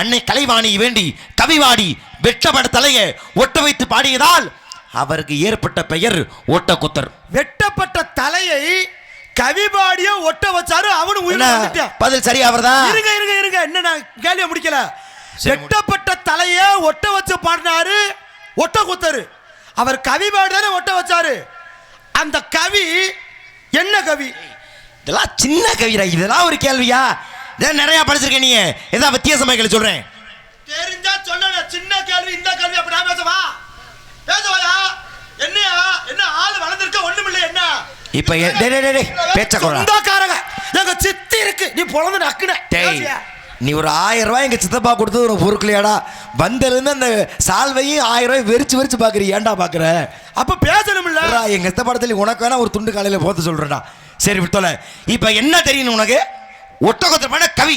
அன்னை கலைவாணி வேண்டி கவிவாடி வெட்டப்பட தலைய ஒட்ட வைத்து பாடியதால் அவருக்கு ஏற்பட்ட பெயர் ஒட்டக்குத்தர். வெட்டப்பட்ட தலையை கவிபாடிய ஒட்ட வச்சாரு அவனு உயிர் பதில் சரியா வருதா? இருங்க இருங்க இருங்க. என்ன நான் கேள்வியை முடிக்கல. சரி, வெட்டப்பட்ட தலைய ஒட்ட வச்சு பாடினாரு ஒட்ட குத்தரு அவர் கவி பாடிதானே ஒட்ட வச்சாரு. அந்த கவி என்ன கவி? இதெல்லாம் சின்ன கவிரா இதெல்லாம் ஒரு கேள்வியா? நிறைய படிச்சிருக்க நீ ஏதாவது வித்தியாசமா கேள்வி சொல்றேன். தெரிஞ்சா சொல்லல சின்ன கேள்வி இந்த கேள்வி அப்படி நான் பேசவா? பேசவாயா? என்னையா? என்ன ஆள் வளர்ந்துருக்க ஒண்ணுமில்லை என்ன? இப்ப பேச்ச. சொந்தக்காரங்க. எங்க சித்தி இருக்கு. நீ பொழந்து நக்குன? நீ ஒரு ஆயிரம் ரூபாய் எங்க சித்தப்பா கொடுத்தது ஒரு பொருட்களையாடா. வந்திருந்து அந்த சால்வையும் ஆயிரம் ரூபாய் வெறிச்சு வெறிச்சு பாக்குற ஏன்டா பாக்குற? அப்ப பேசணும்ல எங்க சித்தப்படத்துல உனக்கு வேணா ஒரு துண்டு காலையில போத்து சொல்றேன்டா. சரி விட்டோல. இப்ப என்ன தெரியணும் உனக்கு? ஒட்டகொத்தர் பண்ண கவி.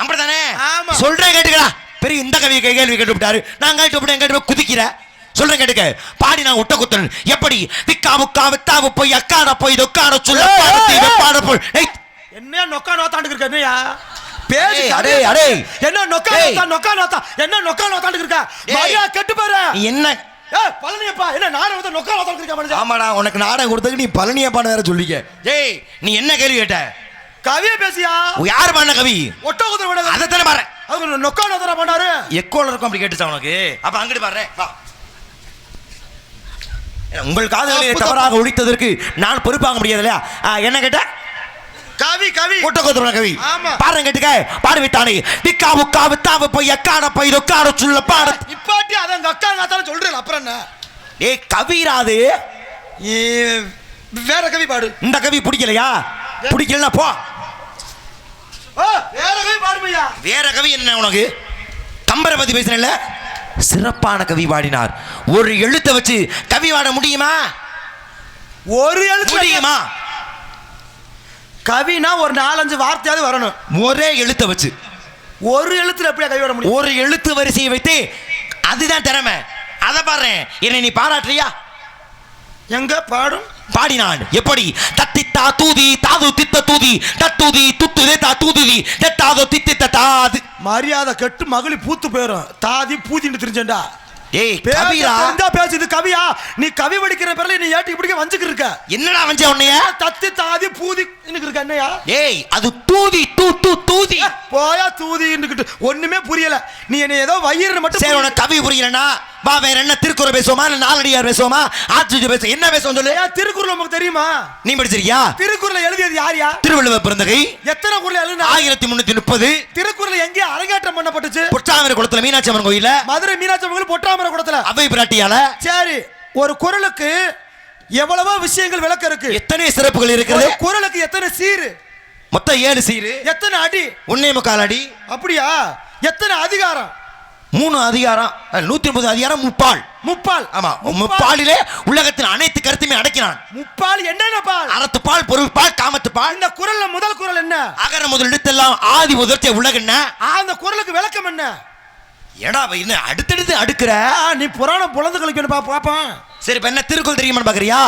அப்படிதானே? ஆமா. சொல்றேன் கேட்டுக்கடா. பெரிய இந்த கவி கேள்வி கேட்டு விட்டாரு நான் கேட்டு விட்டேன் கேட்டு குதிக்கிற. சொல்றேன் கேட்டுக்க. பாடி நான் ஒட்டகுத்தன் எப்படி? விக்கா முக்கா வித்தாவு போய் அக்காட போய் தொக்காட சொல்ல வெப்பாட போய். என்ன நொக்கா நோத்தாண்டு இருக்க பேசி. அடே, அடே. என்ன நொக்கா. நோத்தா நொக்கா நோத்தா? என்ன நொக்கா நோத்தாண்டு இருக்க. மரியா கெட்டு பாரு என்ன? பழனியப்பா என்ன நானும் வந்து நொக்கா நோத்தாண்டு இருக்க மனுஷன்? ஆமாடா உனக்கு நாடகம் கொடுத்ததுக்கு நீ பழனியப்பான்னு வேற சொல்லிக்க. ஏய் நீ என்ன கேள்வி கேட்ட? கவியை பேசியா? யார் பண்ண கவி? ஒட்ட குதிரை விட அதைத்தானே பாரு அவங்க நொக்கா நோத்தா பண்ணாரு எக்கோல இருக்கும் அப்படி கேட்டுச்சா உனக்கு? அப்ப அங்கிட்டு பாரு வா. உங்கள் காதுகளை தவறாக ஒழித்ததற்கு நான் பொறுப்பாக முடியாது இல்லையா? என்ன கேட்ட? கவி கவி. கூட்டக்கோத்துற கவி. ஆமா. பாருங்க கேட்டுக்க. பாடு விட்டானே விக்கா முக்கா வித்தாவு போய் எக்காட போய் தொக்காட சொல்ல பாட. இப்பாட்டி அத அந்த அக்கா நாத்தால சொல்றேன் அப்புறம் என்ன? ஏய் கவிராது வேற கவி பாடு. இந்த கவி பிடிக்கலையா? பிடிக்கலனா போ. வேற கவி பாடுமையா? வேற கவி என்ன உனக்கு? கம்பரை பத்தி பேசுறேன்ல சிறப்பான கவி பாடினார். ஒரு எழுத்தை வச்சு கவி பாட முடியுமா? ஒரு எழுத்து முடியுமா? கவினா ஒரு நாலஞ்சு வார்த்தையாவது வரணும். ஒரே எழுத்தை வச்சு. ஒரு எழுத்துல எப்படியா கவி வர முடியும்? ஒரு எழுத்து வரிசையை வைத்து அதுதான் திறமை. அதை பாடுறேன். என்னை நீ பாராட்டுறியா? எங்க பாடும்? பாடினான். எப்படி? தத்தித்தா தூதி தாது தித்த தூதி தத்தூதி துத்துதே தா தூதுதி தத்தாதோ தித்தித்த தாது மரியாதை கெட்டு மகளி பூத்து போயிரும். தாதி பூத்திட்டு தெரிஞ்சேன்டா. ஏய் பேச கவிரா. தெரிஞ்சா பேசு இது கவியா. நீ கவி படிக்கிற பேர்ல நீ ஏட்டி பிடிக்க வஞ்சுக்கு இருக்க. என்னடா வஞ்ச உன்னைய? தத்தி தாதி பூதி இன்னுக்கு இருக்க என்னையா ஏய் அது தூதி தூ தூ தூதி. போயா தூதி ஒண்ணுமே புரியல. நீ என்ன ஏதோ வயிறு மட்டும் சரி உனக்கு கவி புரியலனா? வா வேற என்ன திருக்குறள் பேசுவோமா? இல்ல நாலடியார் பேசுவோமா? ஆட்சி பேச என்ன பேசுவோம் சொல்லு. திருக்குறள் உனக்கு தெரியுமா? நீ படிச்சிருக்கியா? திருக்குறள் எழுதியது யார்யா திருவள்ளுவர் பிறந்தகை. எத்தனை குறள் எழுதினா? ஆயிரத்தி முன்னூத்தி முப்பது. திருக்குறள் எங்கே அரங்கேற்றம் பண்ணப்பட்டுச்சு? பொற்றாமரை குளத்துல மீனாட்சி அம்மன் கோயில மதுரை மீனாட்சி அம்மன் பொற்றாமரை குடத்துல அவை பிராட்டியால. சரி ஒரு குறளுக்கு எவ்வளவோ விஷயங்கள் விளக்கம் இருக்கு. எத்தனை சிறப்புகள் இருக்கிறது? குறளுக்கு எத்தனை சீரு? மொத்தம் ஏழு சீரு. எத்தனை அடி? ஒன்னே முக்கால் அடி. அப்படியா? எத்தனை அதிகாரம்? மூணு அதிகாரம். நூத்தி முப்பது அதிகாரம் முப்பால். முப்பால். ஆமா முப்பால். முப்பாலிலே உலகத்தின் அனைத்து கருத்துமே அடக்கினான். முப்பால் என்னென்ன பால்? அறத்து பால் பொருள் பால் காமத்து பால். இந்த குறள்ல முதல் குறள் என்ன? அகர முதல் எழுத்தெல்லாம் ஆதி முதற்ற உலகன்னா ஆ, அந்த குறளுக்கு விளக்கம் என்ன? ஏடா என்ன அடுத்தடுத்து அடுக்கிற? நீ புராணம் புலந்து கழிக்கணும் பா பாப்பான். சரி இப்ப என்ன திருக்குறள் தெரியுமா பாக்குறியா.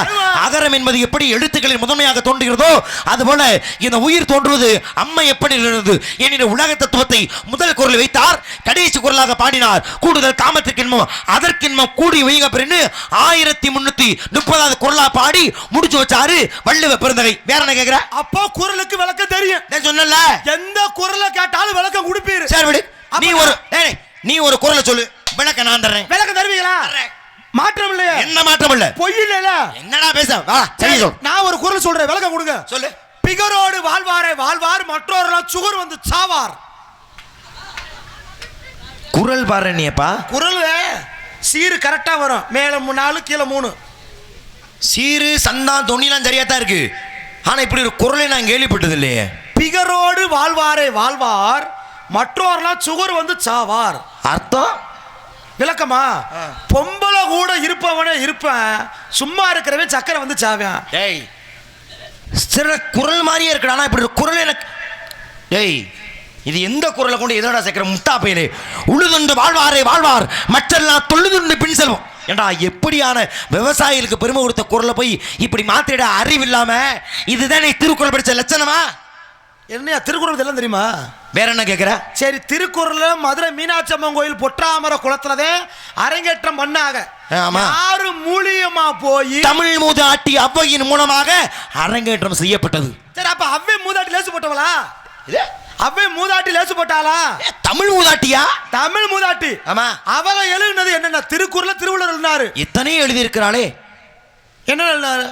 அகரம் என்பது எப்படி எழுத்துக்களில் முதன்மையாக தோன்றுகிறதோ அதுபோல இந்த உயிர் தோன்றுவது அம்மை எப்படி இருந்தது என்கிற உலக தத்துவத்தை முதல் குரல் வைத்தார். கடைசி குரலாக பாடினார். கூடுதல் காமத்திற்கின்மம் அதற்கின்மம் கூடி வைங்க பெருன்னு ஆயிரத்தி முன்னூத்தி முப்பதாவது குரலா பாடி முடிச்சு வச்சாரு வள்ளுவ பெருந்தகை. வேற என்ன கேக்குற? அப்போ குறளுக்கு விளக்கம் தெரியும். நான் சொன்னல எந்த குறளை கேட்டாலும் விளக்கம் கொடுப்பீரு. சரி விடு. நீ ஒரு நீ ஒரு குரலை சொல்லு. விளக்க நான் தர்றேன். விளக்கம் தருவீங்களா. மாற்றம் இல்லையா? என்ன மாற்றம் இல்ல? பொய் இல்லைல. என்னடா பேச? வா சரி சொல் நான் ஒரு குறள் சொல்றேன். விளக்கம் கொடுங்க. சொல்லு. பிகரோடு வாழ்வாரே வாழ்வார் மற்றவர்களால் சுகர் வந்து சாவார். குரல் பாரு நீப்பா குறள் சீரு கரெக்டா வரும். மேல மூணு நாலு கீழே மூணு. சீரு சந்தான் தொண்ணிலாம் சரியா தான் இருக்கு. ஆனா இப்படி ஒரு குரலை நான் கேள்விப்பட்டது இல்லையே பிகரோடு வாழ்வாரே வாழ்வார் மற்றவர்களால் சுகர் வந்து சாவார். அர்த்தம்? விளக்கமா? பொம்பளை கூட இருப்பவனே இருப்பேன். சும்மா இருக்கிறவன் சக்கரை வந்து சாவேன். டேய் சில குரல் மாதிரியே இருக்குடா. இப்படி குரல் எனக்கு டேய் இது எந்த குரலை கொண்டு எதோட சேர்க்கிற முட்டா பையனே? உழுதுண்டு வாழ்வாரே வாழ்வார். மற்றெல்லாம் தொழுதுண்டு பின் செல்வம். ஏண்டா எப்படியான விவசாயிகளுக்கு பெருமை கொடுத்த குரலை போய் இப்படி மாத்திட அறிவில்லாம இதுதானே திருக்குறள் படிச்ச லட்சணமா? என்னையா திருக்குறள் இதெல்லாம் தெரியுமா? வேற என்ன கேக்குற? சரி திருக்குறள்ல மதுரை மீனாட்சி அம்மன் கோயில் பொற்றாமர குளத்துலதான் அரங்கேற்றம் பண்ணாங்க. யாரு மூலியமா போய் தமிழ் மூதாட்டி அவ்வையின் மூலமாக அரங்கேற்றம் செய்யப்பட்டது. சரி அப்ப அவ்வை மூதாட்டி லேசு போட்டவளா? அவ்வை மூதாட்டி லேசு போட்டாளா? தமிழ் மூதாட்டியா? தமிழ் மூதாட்டி. ஆமா. அவள எழுதினது என்னென்ன? திருக்குறள திருவள்ளுவர் எழுதினாரு. இத்தனையும் எழுதியிருக்கிறாளே. என்ன எழுதினாரு?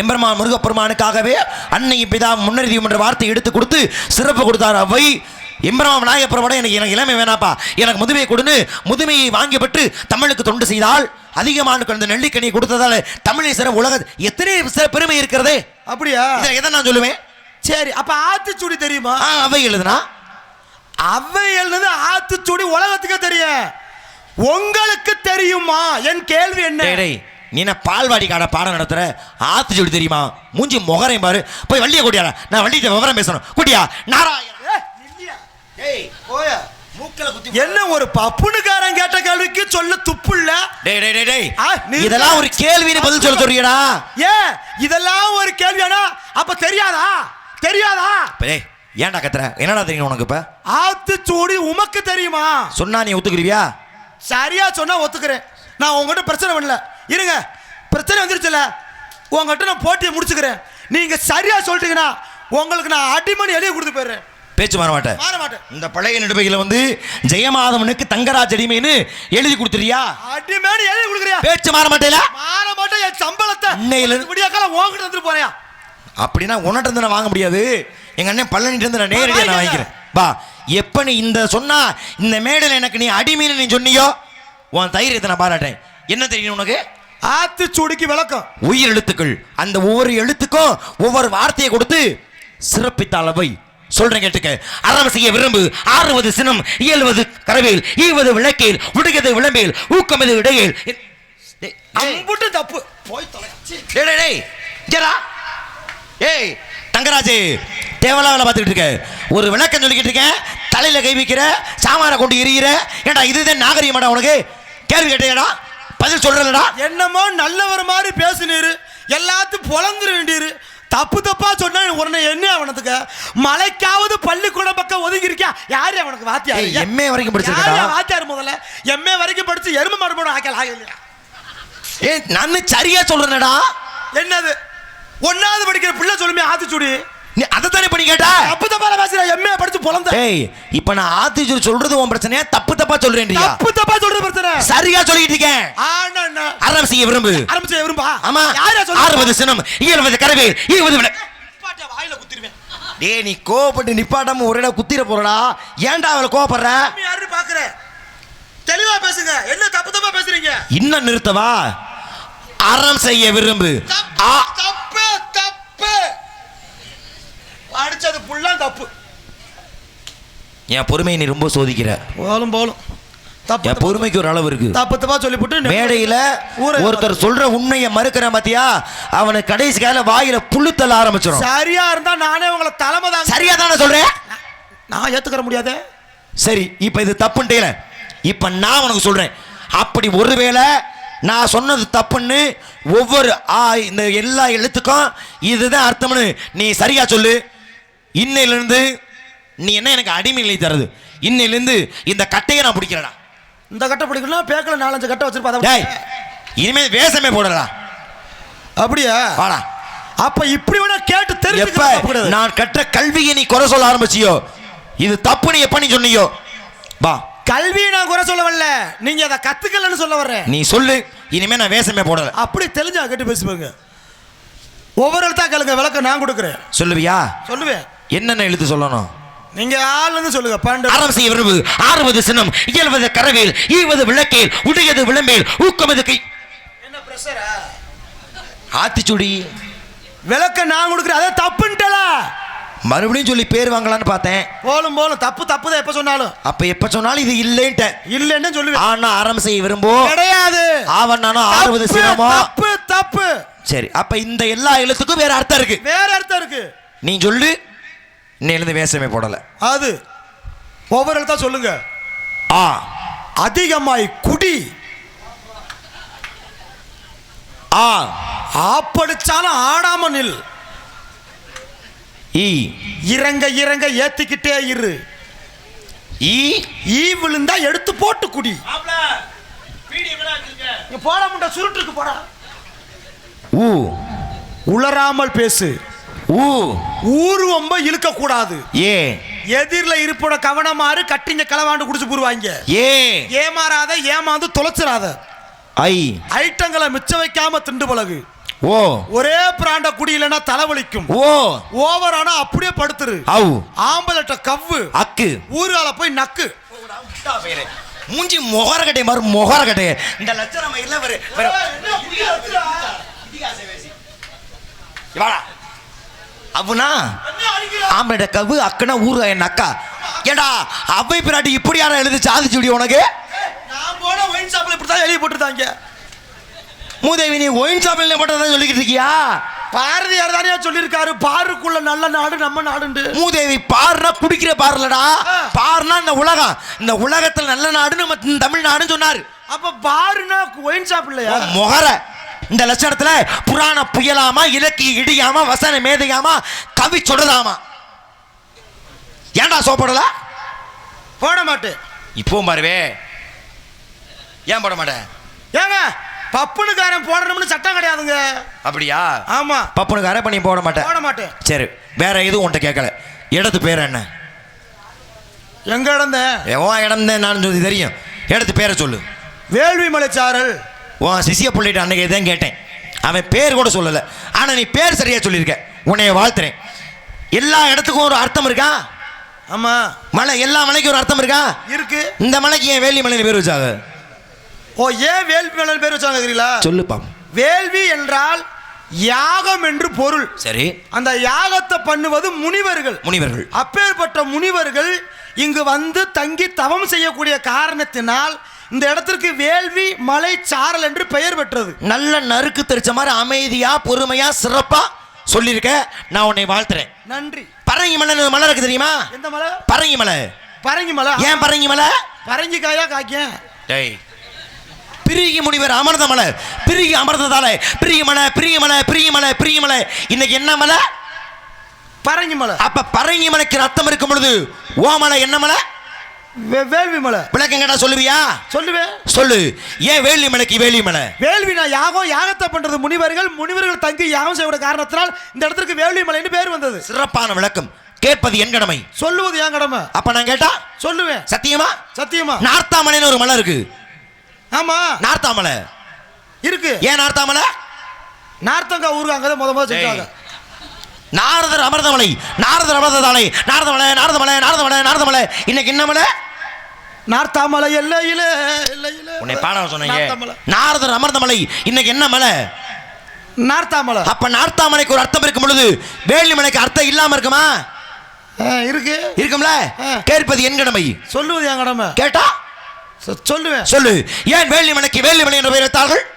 எம்பெருமான் முருகப்பெருமானுக்காகவே அன்னை பிதா முன்னறிவியும் என்ற வார்த்தை எடுத்து கொடுத்து சிறப்பு கொடுத்தார். அவை எம்பெருமான் விநாயகப்பெருமாட எனக்கு எனக்கு இளமை வேணாப்பா. எனக்கு முதுமையை கொடுன்னு முதுமையை வாங்கி பெற்று தமிழுக்கு தொண்டு செய்தால் அதிகமான அந்த நெல்லிக்கனியை கொடுத்ததால தமிழை சிற உலக எத்தனை சிற பெருமை இருக்கிறதே? அப்படியா? இதை எதை நான் சொல்லுவேன். சரி அப்ப ஆத்திச்சூடி தெரியுமா? ஆ, அவை எழுதுனா? அவ்வை எழுதுனது ஆத்திச்சூடி உலகத்துக்கு தெரியும். உங்களுக்கு தெரியுமா? என் கேள்வி என்ன? நீ என்ன பால்வாடி கடை பாடம் நடத்துற? ஆத்து சொல்லி தெரியுமா? மூஞ்சி முகரையும் பாரு. போய் வண்டியை கூட்டியாரா நான் வண்டியை விவரம் பேசணும். கூட்டியா? நாராயண என்ன ஒரு பப்புனுக்காரன் கேட்ட கேள்விக்கு சொல்ல துப்பு இல்ல டேய் டேய் டேய். இதெல்லாம் ஒரு கேள்வின்னு பதில் சொல்ல சொல்றியடா ஏன் இதெல்லாம் ஒரு கேள்வியானா அப்ப தெரியாதா? தெரியாதா? டேய் ஏன்டா கத்துற? என்னடா தெரியும் உனக்கு இப்ப? ஆத்திச்சூடி உமக்கு தெரியுமா? சொன்னா நீ ஒத்துக்குருவியா சரியா சொன்னா ஒத்துக்கிறேன். நான் உங்ககிட்ட பிரச்சனை பண்ணல. இருங்க. பிரச்சனை வந்துருச்சுல உங்ககிட்ட நான் போட்டியை முடிச்சுக்கிறேன். நீங்க சரியா சொல்லிட்டீங்கன்னா உங்களுக்கு நான் அடிமணி எழுதி கொடுத்து போயிடுறேன். பேச்சு மாற மாட்டேன். மாற மாட்டேன். இந்த பழைய நடுவையில வந்து ஜெயமாதவனுக்கு தங்கராஜ் அடிமைன்னு எழுதி கொடுத்துறியா? அடிமணி எழுதி கொடுக்குறியா? பேச்சு மாற மாட்டேல? மாற மாட்டேன். என் சம்பளத்தை இன்னையில இருந்து- விடியாக்கால உங்ககிட்ட வந்துட்டு போறியா? அப்படின்னா உன்கிட்ட இருந்து நான் வாங்க முடியாது. எங்க அண்ணன் பழனிட்டு இருந்து நான் நேரடியாக நான் வாங்கிக்கிறேன். பா எப்ப நீ இந்த சொன்னா இந்த மேடையில் எனக்கு நீ அடிமைன்னு நீ சொன்னியோ உன் தைரியத்தை நான் பாராட்டேன் என்ன தெரியும் உனக்கு? ஆத்திச்சூடிக்கு விளக்கம். உயிர் எழுத்துக்கள். அந்த ஒவ்வொரு எழுத்துக்கும் ஒவ்வொரு வார்த்தையை கொடுத்து சிறப்பித்த அளவை சொல்றேன் கேட்டுக்க. அறம் செய்ய விரும்பு. ஆறுவது சினம் இயல்வது கரவேல் ஈவது விளக்கேல் உடையது விளம்பேல் ஊக்கமது இடையேல். டேய், டேய், அம்புட்டு தப்பு. போய் தொலைச்சி டேய், இங்கடா. ஏய் தங்கராஜு. தேவலா வேலை பார்த்துக்கிட்டு இருக்க. ஒரு விளக்கம் சொல்லிக்கிட்டு இருக்கேன் தலையில கை வைக்கிற சாமான கொண்டு எரியிற ஏடா இதுதான் நாகரிகமாடா உனக்கு? கேள்வி கேட்டேடா பதில் சொல்றலடா என்னமோ நல்லவர் மாதிரி பேசுனீரு. எல்லாத்தையும் பொழந்துட வேண்டியரு தப்பு தப்பா சொன்னா உடனே என்ன அவனத்துக்கு? மலைக்காவது பள்ளிக்கூடம் பக்கம் ஒதுங்கி இருக்கியா யாரு அவனுக்கு வாத்தியார்? MA வரைக்கும் யாரு படிச்சிருக்கடா? வாத்தியார் முதல்ல? எம்ஏ வரைக்கும் படிச்சு எரும மாடு போட ஆக்கல ஆகலையா ஏய் நான் சரியா சொல்றேனடா. என்னது? ஒன்னாவது படிக்கிற பிள்ளை சொல்லுமே ஆத்திச்சூடி. நீ அதை தானே பண்ணி கேட்டா? தப்பு தப்பா பேசுற எம்ஏ படிச்சு பொழந்த ஏய் இப்ப நான் ஆத்தி சொல்றது உன் பிரச்சனையா? தப்பு தப்பா சொல்றேன்டியா தப்பு தப்பா சொல்றது பிரச்சனை. சரியா சொல்லிட்டு இருக்கேன். செய்ய விரும்பு. ஆரம்பிச்சு விரும்பா? ஆமா. யாரா சொல்றது ஆறுவது சினம் இயல்வது கரவே விளக்கு நிப்பாட்டியா, வாயில குத்திருவேன் டேய் நீ கோவப்பட்டு நிப்பாட்டாம ஒரே குத்திர போறடா. ஏன்டா அவளை கோவப்படுற? சாமி யாருன்னு பாக்குறேன் தெளிவா பேசுங்க. என்ன தப்பு தப்பா பேசுறீங்க? இன்னும் நிறுத்தவா? அறம் செய்ய விரும்பு ஆ தப்பு தப்பு அடிச்சது புள்ளா தப்பு. என் பொறுமையை நீ ரொம்ப சோதிக்கிற. போலும் போலும். என் பொறுமைக்கு ஒரு அளவு இருக்கு. தப்பு தப்பா சொல்லி போட்டு மேடையில ஒருத்தர் சொல்ற உண்மையை மறுக்கிற பாத்தியா? அவனுக்கு கடைசி கால வாயில புழுத்தல ஆரம்பிச்சிடும் சரியா இருந்தா நானே உங்களை தலைமை தாங்க சரியா தானே சொல்றேன் நான் ஏத்துக்கிற முடியாதே. சரி இப்ப இது தப்புன்ட்டேல இப்ப நான் உனக்கு சொல்றேன். அப்படி ஒருவேளை நான் சொன்னது தப்புன்னு ஒவ்வொரு ஆ இந்த எல்லா எழுத்துக்கும் இதுதான் அர்த்தம்னு நீ சரியா சொல்லு. இன்னையிலிருந்து நீ என்ன எனக்கு அடிமை நிலை தருது? இன்னையிலிருந்து இந்த கட்டையை நான் பிடிக்கிறேடா. இந்த கட்டை பிடிக்கணும் பேக்கல நாலஞ்சு கட்டை வச்சிருப்பா டேய் விட்டு. இனிமே வேஷமே போடலடா. அப்படியா? வாடா. அப்ப இப்படி வேணா கேட்டு தெரிஞ்சுக்க நான் கற்ற கல்வியை நீ குறை சொல்ல ஆரம்பிச்சியோ? இது தப்புன்னு எப்ப நீ சொன்னியோ? வா. கல்வியை நான் குறை சொல்ல வரல. நீங்க அதை கத்துக்கலன்னு சொல்ல வர்றேன். நீ சொல்லு இனிமே நான் வேஷமே போடல. அப்படி தெரிஞ்சா கேட்டு பேசுவாங்க. ஒவ்வொரு எழுத்தா கேளுங்க விளக்கம் நான் கொடுக்குறேன். சொல்லுவியா? சொல்லுவேன். என்னென்ன எழுத்து சொல்லணும்? நீங்க ஆள் வந்து சொல்லுங்க பன்னெண்டு அறம் செய்ய விரும்பு ஆறுவது சினம் இயல்வது கரவேல் ஈவது விளக்கேல் உடையது விளம்பேல் ஊக்கமது கை. என்ன பிரஷரா ஆத்திச்சுடி. விளக்கம் நான் கொடுக்குறேன் அதை தப்புன்ட்டல. மறுபடியும் சொல்லி பேர் வாங்கலான்னு பார்த்தேன். போலும் போலும் தப்பு தப்பு தான் எப்ப சொன்னாலும். அப்ப எப்ப சொன்னாலும் இது இல்லைன்ட்ட இல்லைன்னு சொல்லுவேன் ஆனா அறம் செய்ய விரும்போ? கிடையாது. ஆவண்ணானோ ஆறுவது தப்பு, சினமோ தப்பு தப்பு. சரி அப்ப இந்த எல்லா எழுத்துக்கும் வேற அர்த்தம் இருக்கு. வேற அர்த்தம் இருக்கு. நீ சொல்லு. இன்னையிலிருந்து வேஷமே போடல. அது. ஒவ்வொரு எழுத்தா சொல்லுங்க. ஆ. அதிகமாய் குடி. ஆ. ஆப்படிச்சாலும் ஆடாம நில். ஈ. இறங்க இறங்க ஏத்திக்கிட்டே இரு. ஈ. ஈ விழுந்தா எடுத்து போட்டு குடி. போட முண்ட சுருட்டுக்கு போடா. ஊ. உளராமல் பேசு. ஊ. ஊர்வம்ப இழுக்க கூடாது ஏ. எதிரில் இருப்போட கவனமாறு கட்டிங்க களவாண்டு குடிச்சு போடுவாங்க. ஏ. ஏமாறாத ஏமாந்து தொலைச்சிடாத ஐ. ஐட்டங்களை மிச்சம் வைக்காம திண்டு பழகு. ஓ. ஒரே பிராண்ட குடி இல்லைன்னா தலைவலிக்கும். ஓ. ஓவர் ஆனா அப்படியே படுத்துரு. ஔ ஆம்பளட்ட கவ்வு. அக்கு. ஊரால போய் நக்கு. மூஞ்சி முகரக்கட்டை மாறு முகரக்கட்டை இந்த லட்சணம் இல்ல வேற அவுனா ஆம்பளை கவு அக்கனா ஊரு என் அக்கா. ஏடா அவை பிராட்டி இப்படி யாரா எழுதி சாதிச்சுடி உனக்கு? நான் போன ஒயின் ஷாப்ல இப்படி தான் எழுதி போட்டுருந்தாங்க. மூதேவி நீ ஒயின் ஷாப்பில் போட்டதான் சொல்லிக்கிட்டு இருக்கியா? பாரதியார் தானே சொல்லியிருக்காரு? பாருக்குள்ள நல்ல நாடு நம்ம நாடுண்டு. மூதேவி பாருனா குடிக்கிற பாருலடா. பாருனா இந்த உலகம். இந்த உலகத்துல நல்ல நாடு நம்ம தமிழ்நாடுன்னு சொன்னாரு. அப்ப பாருனா ஒயின் ஷாப் இல்லையா? முகர. இந்த லட்சணத்துல புராண புயலாமா இலக்கிய இடியாமா வசன மேதையாமா கவி சுடலாமா? ஏன்டா சோப்படல போட மாட்டேன். இப்பவும் பாருவே. ஏன் போட மாட்டேன் ஏங்க பப்புனுக்காரன் போடணும்னு சட்டம் கிடையாதுங்க. அப்படியா? ஆமா. பப்பனுக்கு அரை பண்ணி போட மாட்டேன் போட மாட்டேன். சரி வேற எதுவும் உன்ட்ட கேட்கல. இடத்து பேர் என்ன? எங்க இடந்த உன் இடம் நான் சொல்லி தெரியும். இடத்து பேரை சொல்லு. வேள்வி மலைச்சாரல். உன் சிசிய பிள்ளைகிட்ட அன்னைக்கு தான் கேட்டேன். அவன் பேர் கூட சொல்லலை. ஆனால் நீ பேர் சரியா சொல்லியிருக்க. உன்னைய வாழ்த்துறேன். எல்லா இடத்துக்கும் ஒரு அர்த்தம் இருக்கா? ஆமா. மலை எல்லா மலைக்கும் ஒரு அர்த்தம் இருக்கா? இருக்கு. இந்த மலைக்கு ஏன் வேலி மலைன்னு பேர் வச்சாங்க? ஓ ஏன் வேள்வி மலை பேர் வச்சாங்க சொல்லுப்பா. வேள்வி என்றால் யாகம் என்று பொருள். சரி. அந்த யாகத்தை பண்ணுவது முனிவர்கள். முனிவர்கள். அப்பேற்பட்ட முனிவர்கள் இங்கு வந்து தங்கி தவம் செய்யக்கூடிய காரணத்தினால் இந்த இடத்திற்கு வேள்வி மலை சாரல் என்று பெயர் பெற்றது. நல்ல நறுக்கு தெரிச்ச மாதிரி அமைதியா பொறுமையா சிறப்பா சொல்லியிருக்க. நான் உன்னை வாழ்த்துறேன். நன்றி. பரங்கி மலை மலை இருக்கு தெரியுமா? எந்த மலை? பரங்கி மலை. பரங்கி மலை. ஏன் பரங்கி மலை? பரங்கி காயா காய்க்க டேய். பிரிகி முனிவர் அமர்ந்த மலை. பிரிகி அமர்ந்ததால. பிரிகி மலை பிரிகி மலை பிரிகி மலை பிரிகி மலை. இன்னைக்கு என்ன மலை? பரங்கி மலை. அப்ப பரங்கி மலைக்கு ரத்தம் இருக்கும் பொழுது ஓ மலை என்ன மலை? வேள்வி மலை. விளக்கம் கேட்டா சொல்லுவியா? சொல்லுவேன் சொல்லு. ஏன் வேலி மலைக்கு வேலி மலை? வேள்வினா யாகம் யாகத்தை பண்றது முனிவர்கள் முனிவர்கள் தங்கி யாகம் செய்ய காரணத்தினால் இந்த இடத்திற்கு வேள்வி மலைன்னு பேர் வந்தது. சிறப்பான விளக்கம். கேட்பது என் கடமை. சொல்லுவது என் கடமை. அப்ப நான் கேட்டா? சொல்லுவேன். சத்தியமா? சத்தியமா. நார்த்தாமலைன்னு ஒரு மலை இருக்கு. ஆமா. நார்த்தாமலை. இருக்கு. ஏன் நார்த்தாமலை? நார்த்தங்கா ஊருக்கு அங்கதான் முத முத செஞ்சாங்க. நாரதர் அமர்தமலை. நாரதர் அமர்ந்ததாலை நாரதமலை நாரதமலை நாரதமலை நாரதமலை. இன்னைக்கு என்ன மலை? நார்த்தாமலை எல்லையில எல்லையில. உன்னை பாடம் சொன்னீங்க. நார்த்தாமலை. நாரதர் அமர்தமலை இன்னைக்கு என்ன மலை? நார்த்தாமலை. அப்ப நார்த்தாமலைக்கு ஒரு அர்த்தம் இருக்கும் பொழுது வேலி மலைக்கு அர்த்தம் இல்லாம இருக்குமா? ஆ, இருக்கு. இருக்கும்ல? ஆ. கேட்பது என் கடமை. சொல்லுவது என் கடமை. கேட்டா? சொ- சொல்லுவேன். சொல்லு. ஏன் வேலி மலைக்கு வேலி மலை என்று பெயர் வைத்தார்கள்?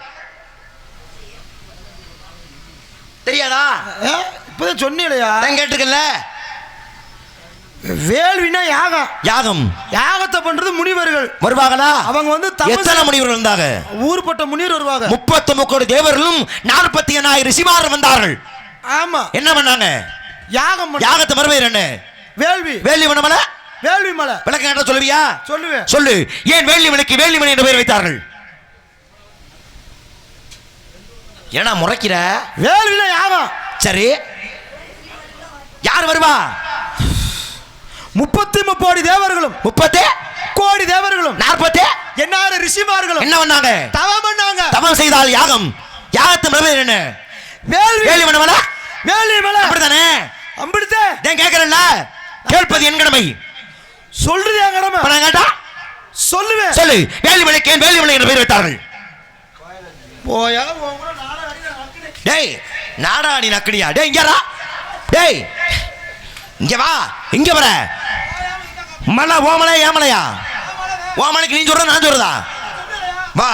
தெரியாதா? இப்பதான் சொன்னீங்களா நான் கேட்டுக்கல வேள்வினா யாகம் யாகம். யாகத்தை பண்றது முனிவர்கள். வருவாங்களா அவங்க வந்து எத்தனை முனிவர்கள் இருந்தாங்க ஊர்பட்ட முனிவர் வருவாங்க. முப்பத்தி முக்கோடி தேவர்களும் நாற்பத்தி எண்ணாயிரம் ரிஷிமாரம் வந்தார்கள். ஆமா. என்ன பண்ணாங்க? யாகம் யாகத்தை மறுபெயர் என்ன? வேள்வி. வேலி மலை? வேள்வி மலை. விளக்கம் கேட்டா சொல்லுவியா? சொல்லுவேன். சொல்லு. ஏன் வேலி மலைக்கு வேலி மலை என்று பெயர் வைத்தார்கள்? ஏன்னா முறைக்கிற வேள்வினா யாகம் சரி. யார் வருவா? முப்பத்தி முப்போடி தேவர்களும் முப்பத்தி? கோடி தேவர்களும் நாற்பத்தி? என்னாயிரம் ரிஷிமார்களும் என்ன பண்ணாங்க? தவம் பண்ணாங்க. தவம் செய்தால் யாகம். யாகத்தின் மறுபெயர் என்ன? வேள்வி. வேலி மலை வேள்வி மலை அப்படித்தானே? அம்பிடுத்தே ஏன் கேட்கறல்ல கேட்பது என் கடமை. சொல்றது என் கடமை. நான் கேட்டா? சொல்லுவேன். சொல்லு. வேலிமலைக்கு ஏன் வேலிமலை என்று பெயர் வைத்தார்கள். போயா. டேய் நாடாடி நக்கடியா? டேய் இங்கடா. டேய் இங்க வா இங்க வர. மலை ஓமலையா ஏமலையா ஓமலைக்கு நீ சொல்ற நான் சொல்றதா? வா.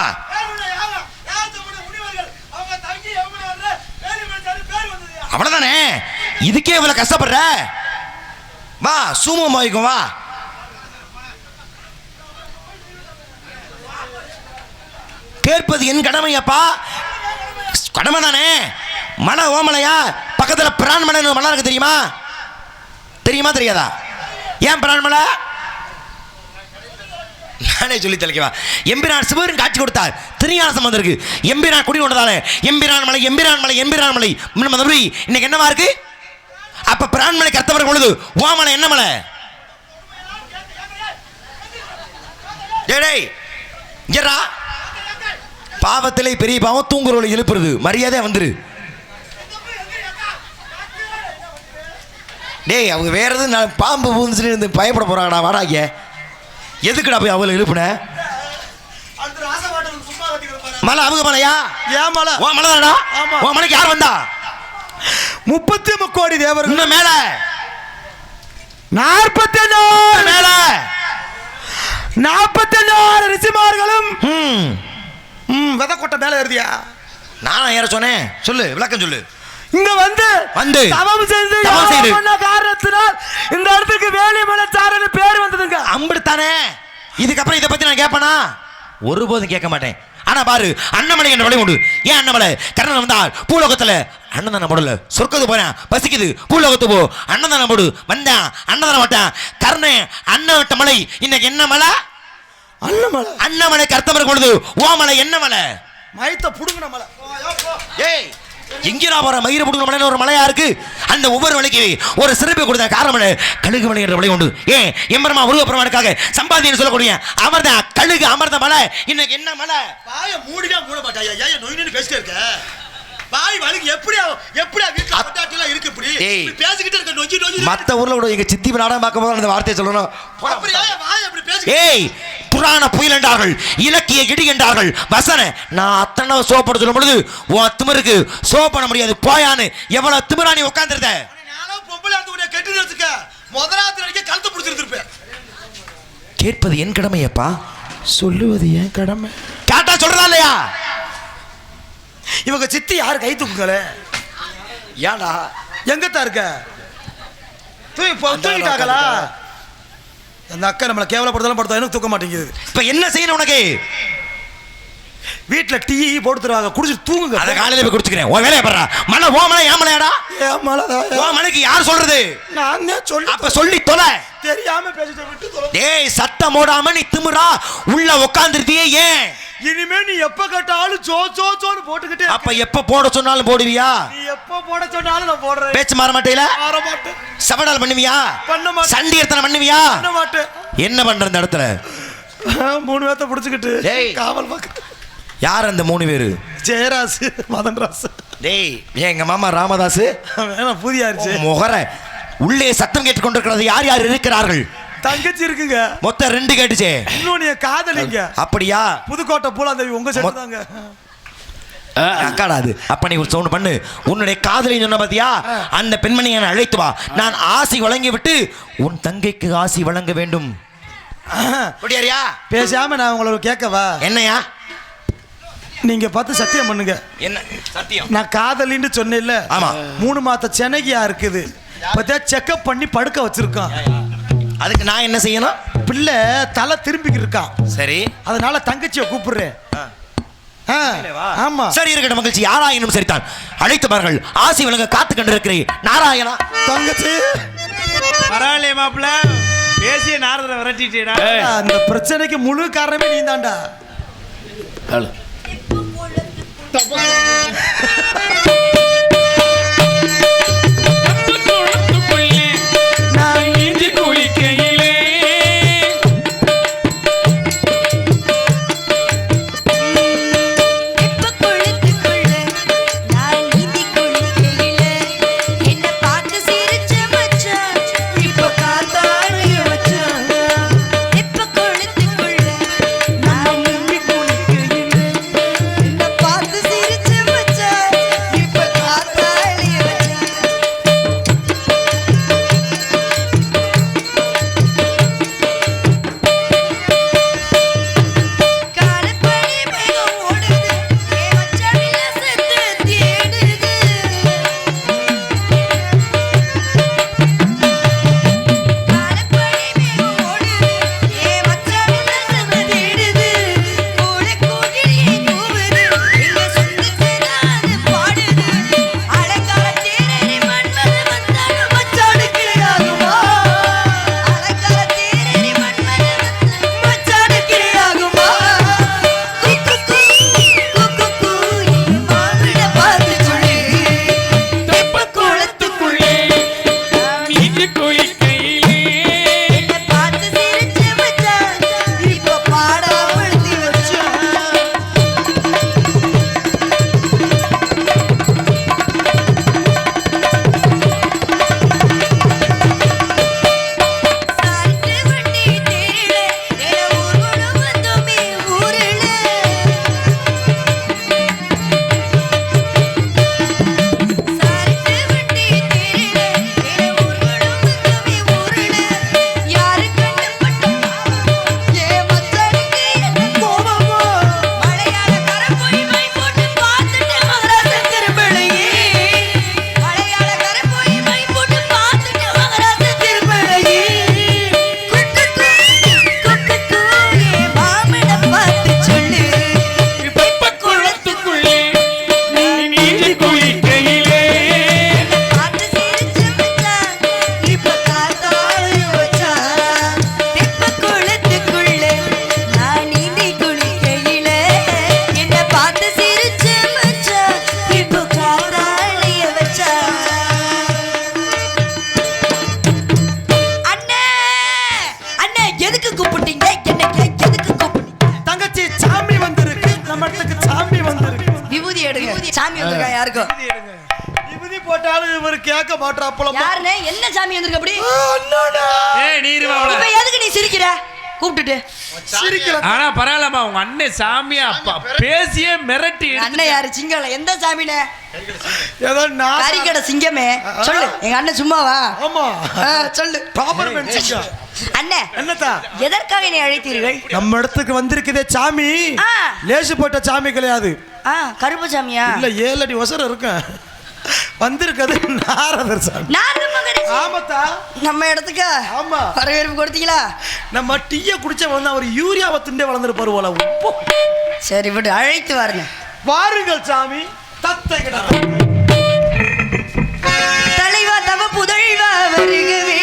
அவ்வளோதானே இதுக்கே இவ்வளோ கஷ்டப்படுற? வா சூமோ வாய்க்கும் வா. கேட்பது என் கடமையப்பா. கடமை தானே மலை ஓமலையா பக்கத்தில் பிரான் மலை மலை இருக்கு தெரியுமா? தெரியுமா தெரியாதா? ஏன் பிரான்மலை நானே சொல்லி தெளிக்கவா எம்பிரான் சிவரும் காட்சி கொடுத்தார். திருஞான வந்திருக்கு எம்பிரான் குடி கொண்டதால. எம்பிரான் மலை எம்பிரான் மலை எம்பிரான் மலை. இன்னும் மதுரை இன்னைக்கு என்னவா இருக்கு? அப்ப பிரான்மலை கர்த்தவர் பொழுது ஓமலை என்ன மலை? டேய், பாவத்திலே பெரிய பாவம் தூங்குறவளை எழுப்புறது. மரியாதை வந்துரு. டேய் அவங்க வேற எதுவும் நான் பாம்பு பூந்துச்சுன்னு இருந்து பயப்பட போறாங்கடா வாடா இங்க எதுக்குடா போய் அவளை எழுப்புன மலை அவங்க மலையா? ஏன் மலை. உன் மலை தானடா. உன் மலைக்கு யார் வந்தா? முப்பத்தி முக்கோடி தேவர்கள். இன்னும் மேல. நாற்பத்தி மேல. நாற்பத்தி ம் ம் விதை கொட்டை மேல ஏறுதியா? நானா ஏற சொன்னேன். சொல்லு விளக்கம் சொல்லு. இங்க வந்து வந்து தவம் செய்து தவம் செய்து. பண்ண காரணத்தினால் இந்த இடத்துக்கு வேலிமலை சாரன்னு பேர் வந்ததுங்க. அம்பிடுத்தானே? இதுக்கப்புறம் இதை பத்தி நான் கேட்பேனா? ஒருபோதும் கேட்க மாட்டேன். ஆனா பாரு அண்ணமலை என்ற வழி உண்டு. ஏன் அண்ணமலை? கர்ணன் வந்தால் பூலோகத்துல அண்ணன் போடல. சொர்க்கத்து போறேன். பசிக்குது. பூலோகத்து போ. அண்ணன் போடு. வந்தேன். அண்ணன் மாட்டேன் கர்ணன் அண்ணன் விட்ட மலை. இன்னைக்கு என்ன மலை? அண்ணமலை அண்ணமலை கர்த்தமர் கொழுது ஓ மலை என்ன மலை? மயத்தை புடுங்கின மலை. ஏய் எங்கிரா போற? மயிர புடுங்க மலைன்னு ஒரு மலையா இருக்கு? அந்த ஒவ்வொரு மலைக்கு ஒரு சிறப்பு கொடுத்த காரணம் கழுகு மலை என்ற மலை உண்டு. ஏன்? எம்பரமா உருவப்பெருமானுக்காக சம்பாதின்னு சொல்லக்கூடிய அமர்தான் கழுகு அமர்ந்த மலை இன்னைக்கு என்ன மலை? பாய மூடினா மூட மாட்டாயா ஏன் நொய் பேசிட்டு இருக்க? வாய் வலிக்கு எப்படியா எப்படியா வீட்டுல பொட்டாட்டிலாம் இருக்கு இப்படி? பேசிக்கிட்டே இருக்க நொஞ்சி நொஞ்சி மத்த ஊர்ல கூட எங்க சித்தி நாடகம் பார்க்கும் போது அந்த வார்த்தையை சொல்லணும். போடா. அப்படியா? வாய் அப்படி பேசி ஏய் புராண புயல் என்றார்கள் இலக்கிய இடி என்றார்கள் வசன. நான் அத்தனை சோப்பட சொல்லும் பொழுது உன் திமிருக்கு சோப் பண்ண முடியாது போயான்னு. எவ்வளவு திமிரா நீ உட்காந்துருந்த நானும் பொம்பளை அந்த உடைய கெட்டு வச்சுக்க முதலாவது வரைக்கும் கழுத்து பிடிச்சிருந்திருப்பேன். கேட்பது என் கடமையப்பா. சொல்லுவது ஏன் கடமை. கேட்டா சொல்றதா இல்லையா? இவங்க சித்தி யாரு? கை தூக்குங்களே. ஏன்டா? எங்கத்தான் இருக்க? தூக்கி போ- அந்த அக்கா நம்மளை கேவலப்படுத்தாலும் படுத்தா எனக்கு தூக்க மாட்டேங்குது. இப்ப என்ன செய்யணும் உனக்கு? வீட்டுல டீ போட்டு தருவாங்க குடிச்சிட்டு தூங்குங்க. அத காலையில போய் குடிச்சுக்கிறேன். உன் வேலையை பண்றா மலை ஓ மலை ஏன் மலையாடா? ஏன் மழைதான்? உன் மலைக்கு யார் சொல்றது? நான் தான் சொல்லி அப்ப சொல்லி தொலை. தெரியாம பேசிட்டு விட்டு தொலை. டேய் சத்தம் போடாம நீ திமிரா. உள்ள உட்காந்துருத்தியே ஏன்? இனிமே நீ எப்ப கேட்டாலும் சோ சோ சோன்னு போட்டுக்கிட்டே. அப்ப எப்ப போட சொன்னாலும் போடுவியா? நீ எப்ப போட சொன்னாலும் நான் போடுறேன். பேச்சு மாற மாட்டேல? மாற மாட்டேன் சவடால் பண்ணுவியா? பண்ண மாட்டேன். சண்டியர்த்தனை பண்ணுவியா? பண்ண மாட்டேன். என்ன பண்ற இந்த இடத்துல? மூணு பேத்த புடிச்சுக்கிட்டு டேய். காவல் பார்க்க. யார் அந்த மூணு பேரு? ஜெயராசு மதன் ராசு டேய் ஏன் எங்க மாமா ராமதாஸ்? வேணாம் புதியாருச்சு. முகர உள்ளே சத்தம் கேட்டுக் கொண்டிருக்கிறது யார் யார் இருக்கிறார்கள்? தங்கச்சி இருக்குங்க. மொத்தம் ரெண்டு கேட்டுச்சே. இன்னொன்னு காதலிங்க. அப்படியா? புதுக்கோட்டை பூலாந்தேவி உங்க செட்டு தாங்க அக்காடா அது. அப்ப நீ ஒரு சவுண்ட் பண்ணு. உன்னுடைய காதலி சொன்ன பாத்தியா? அந்த பெண்மணியை என்னை அழைத்து வா. நான் ஆசி வழங்கி விட்டு உன் தங்கைக்கு ஆசி வழங்க வேண்டும். பேசாம நான் உங்களை கேட்கவா? என்னையா? நீங்க பார்த்து சத்தியம் பண்ணுங்க. என்ன? சத்தியம். நான் காதலின்னு சொன்னேன்ல. ஆமா. மூணு மாத்த சென்னைக்கியா இருக்குது. பத்தியா செக்கப் பண்ணி படுக்க வச்சிருக்கான். அதுக்கு நான் என்ன செய்யணும்? பிள்ளை தலை திரும்பிக்கிட்டு இருக்கான். சரி. அதனால தங்கச்சியை கூப்பிடுறேன். ஆ, ஆமா. சரி இருக்கட்டும் மகிழ்ச்சி. யாராயினும் சரிதான் அழைத்தவர்கள் ஆசி வழங்க காத்து கண்டிருக்கிறேன். நாராயணா. தங்கச்சி. பரவாயில்லையே மாப்பிள்ள. பேசிய நாரதரை விரட்டிட்டேடா. அந்த பிரச்சனைக்கு முழு காரணமே நீ தான்டா நான் யாருண்ணே என்ன சாமி வந்திருக்க அப்படி? ஏய் நீ இரு மாப்ள இப்ப எதுக்கு நீ சிரிக்கிற? கூப்பிட்டுட்டு. ஆனா பரவாயில்லம்மா உங்க அண்ணன் சாமியா அப்பா பேசியே மிரட்டி அண்ணன் யாரு? சிங்கம்ல. எந்த சாமினே ஏதோ நான் கறிக்கடை சிங்கமே. சொல்லு. எங்க அண்ணன் சும்மாவா? ஆமா. ஆ, சொல்லு. ப்ராப்பர் பென்சிங்க அண்ணே எதற்காக என்னை அழைத்தீர்கள்? நம்ம இடத்துக்கு வந்திருக்குதே சாமி. லேசு போட்ட சாமி கிடையாது. கருப்பு சாமியா? இல்ல ஏழு அடி ஒசரம் இருக்கேன். வந்திருக்கிறது நாரதர் சாமி. ஆமாத்தா. நம்ம இடத்துக்கு ஆமா. வரவேற்பு கொடுத்தீங்களா? நம்ம டீயை குடிச்ச வந்து அவர் யூரியாவை திண்டே வளர்ந்துருப்பாரு போல. உப்பு. சரி விடு அழைத்து வரணும் வாருங்கள் சாமி. தத்தை தலைவா தவ புதழ்வா வருகவே.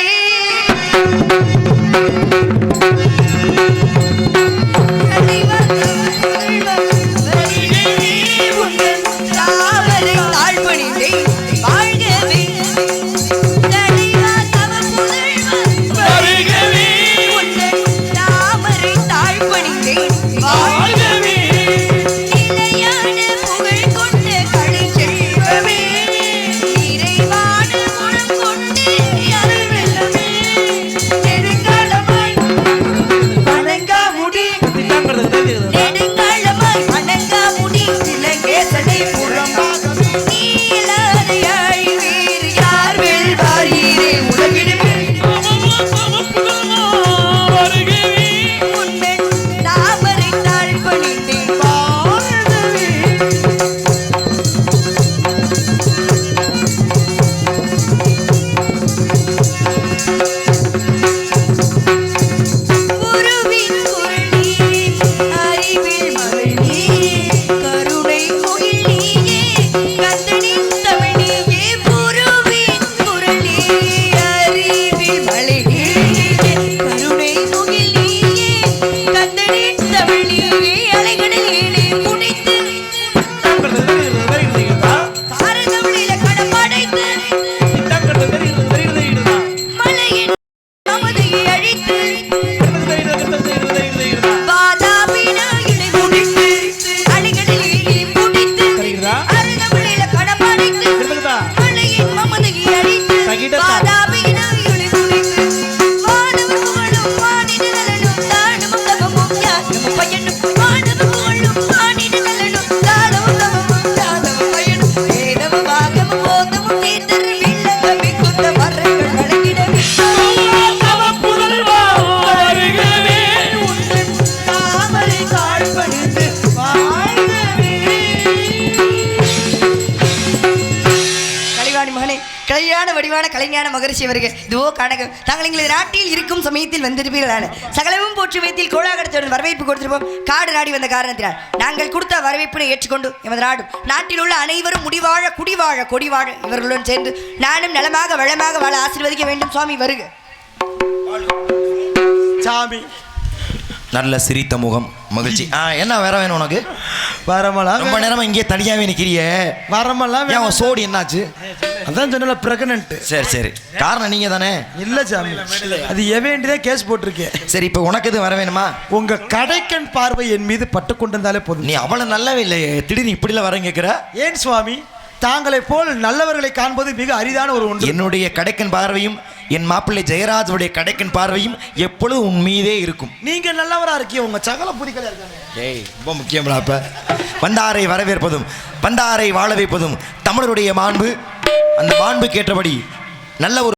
வருக இதுவோ காணக தாங்கள் எங்களது நாட்டில் இருக்கும் சமயத்தில் வந்திருப்பீர்களான சகலமும் போற்றி வைத்தில் கோலாகடத்துடன் வரவேற்பு கொடுத்திருப்போம். காடு நாடி வந்த காரணத்தினால். நாங்கள் கொடுத்த வரவேற்பினை ஏற்றுக்கொண்டு எமது நாடும் நாட்டில் உள்ள அனைவரும் முடிவாழ குடிவாழ கொடிவாழ இவர்களுடன் சேர்ந்து நானும் நலமாக வளமாக வாழ ஆசீர்வதிக்க வேண்டும். சுவாமி வருக. சாமி. நல்ல சிரித்த முகம். மகிழ்ச்சி. ஆ என்ன வேற வேணும் உனக்கு? வரமெல்லாம் ரொம்ப நேரமா இங்கே தனியாவே நிக்கிறியே. வரமெல்லாம் வேணும். சோடி என்னாச்சு? அதான் சொன்னல பிரெக்னன்ட் சரி சரி. காரணம் நீங்க தானே இல்ல சாமி. அது எவேண்டிதே கேஸ் போட்டிருக்கேன் சரி இப்போ உனக்கு எதுவும் வர வேணுமா? உங்க கடைக்கண் பார்வை என் மீது பட்டு கொண்டிருந்தாலே போதும். நீ அவ்வளவு நல்லாவே இல்லையே. திடீர்னு இப்படிலாம் வரேன் கேட்குற ஏன் சுவாமி? தாங்களை போல் நல்லவர்களை காண்பது மிக அரிதான ஒரு ஒன்று. என்னுடைய கடைக்கன் பார்வையும் என் மாப்பிள்ளை ஜெயராஜுடைய கடைக்கன் பார்வையும் எப்பொழுதும் உன் மீதே இருக்கும். நீங்க நல்லவரா இருக்கீங்க உங்க சகல புரிக்கல இருக்காங்க. ஏய் ரொம்ப முக்கியம் அப்ப. வந்தாரை வரவேற்பதும் வந்தாரை வாழ வைப்பதும் தமிழருடைய மாண்பு. அந்த மாண்புக்கு ஏற்றபடி நல்ல ஒரு